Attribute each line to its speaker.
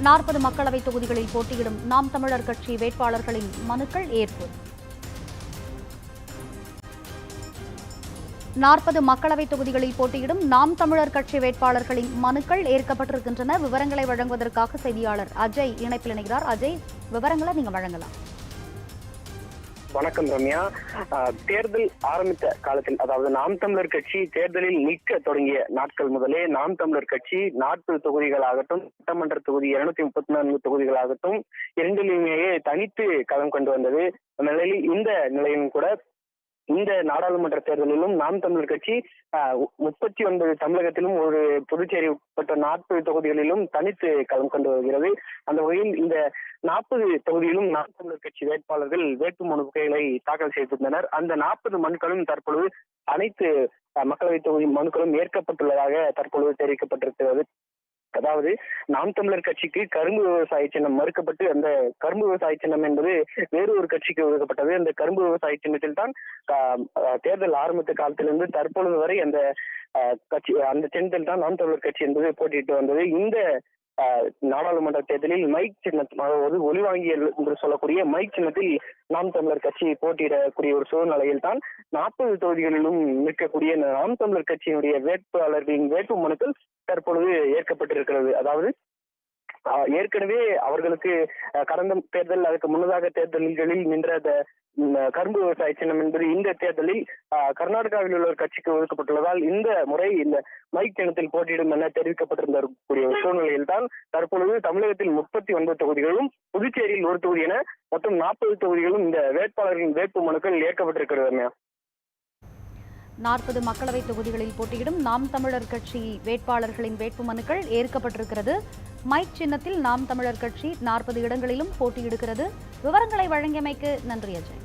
Speaker 1: நாற்பது மக்களவை தொகுதிகளில் போட்டியிடும் நாம் தமிழர் கட்சி வேட்பாளர்களின் மனுக்கள் ஏற்பு. நாற்பது மக்களவை தொகுதிகளில் போட்டியிடும் நாம் தமிழர் கட்சி வேட்பாளர்களின் மனுக்கள் ஏற்கப்பட்டிருக்கின்றன. விவரங்களை வழங்குவதற்காக செய்தியாளர் அஜய் இணைப்பில் இணைகிறார். அஜய் விவரங்களை நீங்க வழங்கலாம்.
Speaker 2: வணக்கம் ரம்யா. ஆஹ், தேர்தல் ஆரம்பித்த காலத்தில் அதாவது நாம் தமிழர் கட்சி தேர்தலில் நிற்க தொடங்கிய நாட்கள் முதலே நாம் தமிழர் கட்சி நாற்பது தொகுதிகளாகட்டும் சட்டமன்ற தொகுதி இருநூத்தி முப்பத்தி நான்கு தொகுதிகளாகட்டும் இரண்டிலுமேயே தனித்து களம் கொண்டு வந்தது. நிலையில் இந்த நிலையும் கூட இந்த நாடாளுமன்ற தேர்தலிலும் நாம் தமிழர் கட்சி முப்பத்தி ஒன்பது தமிழகத்திலும் ஒரு புதுச்சேரி உட்பட்ட நாற்பது தொகுதிகளிலும் தனித்து களம் கொண்டு வருகிறது. அந்த வகையில் இந்த நாற்பது தொகுதியிலும் நாம் தமிழர் கட்சி வேட்பாளர்கள் வேட்பு மனுக்களை தாக்கல் செய்திருந்தனர். அந்த நாற்பது மனுக்களும் தற்பொழுது அனைத்து மக்களவை தொகுதி மனுக்களும் ஏற்கப்பட்டுள்ளதாக தற்பொழுது தெரிவிக்கப்பட்டிருக்கிறது. அதாவது நாம் தமிழர் கட்சிக்கு கரும்பு விவசாய சின்னம் மறுக்கப்பட்டு அந்த கரும்பு விவசாய சின்னம் என்பது வேறு ஒரு கட்சிக்கு ஒதுக்கப்பட்டது. அந்த கரும்பு விவசாய சின்னத்தில் தான் தேர்தல் ஆரம்பித்த காலத்திலிருந்து தற்பொழுது வரை அந்த ஆஹ், கட்சி அந்த சின்னத்தில் தான் நாம் தமிழர் கட்சி என்பது போட்டியிட்டு வந்தது. இந்த நாடாளுமன்ற தேர்தலில் மைக் சின்னத்தில் அதாவது ஒளிவாங்கியல் என்று சொல்லக்கூடிய மைக் சின்னத்தில் நாம் தமிழர் கட்சி போட்டியிடக்கூடிய ஒரு சூழ்நிலையில் தான் நாற்பது தொகுதிகளிலும் நிற்கக்கூடிய நாம் தமிழர் கட்சியினுடைய வேட்பாளர்களின் வேட்பு மனுக்கள் தற்பொழுது ஏற்கப்பட்டிருக்கிறது. அதாவது ஏற்கனவே அவர்களுக்கு கடந்த தேர்தல் அதுக்கு முன்னதாக தேர்தல்களில் நின்ற அந்த கரும்பு விவசாய சின்னம் என்பது இந்த தேர்தலில் கர்நாடகாவில் உள்ள ஒரு கட்சிக்கு ஒதுக்கப்பட்டுள்ளதால் இந்த முறை இந்த மைக் சின்னத்தில் போட்டியிடும் என தெரிவிக்கப்பட்டிருந்த கூடிய சூழ்நிலையில் தான் தற்பொழுது தமிழகத்தில் முப்பத்தி ஒன்பது தொகுதிகளும் புதுச்சேரியில் ஒரு தொகுதி என மொத்தம் நாற்பது தொகுதிகளும் இந்த வேட்பாளர்களின் வேட்பு மனுக்கள் ஏற்கப்பட்டிருக்கிறது
Speaker 1: நாற்பது மக்களவை தொகுதிகளில் போட்டியிடும் நாம் தமிழர் கட்சி வேட்பாளர்களின் வேட்புமனுக்கள் ஏற்கப்பட்டிருக்கிறது. மைக் சின்னத்தில் நாம் தமிழர் கட்சி நாற்பது இடங்களிலும் போட்டியிடுகிறது. விவரங்களை வழங்கியமைக்கு நன்றி அஜய்.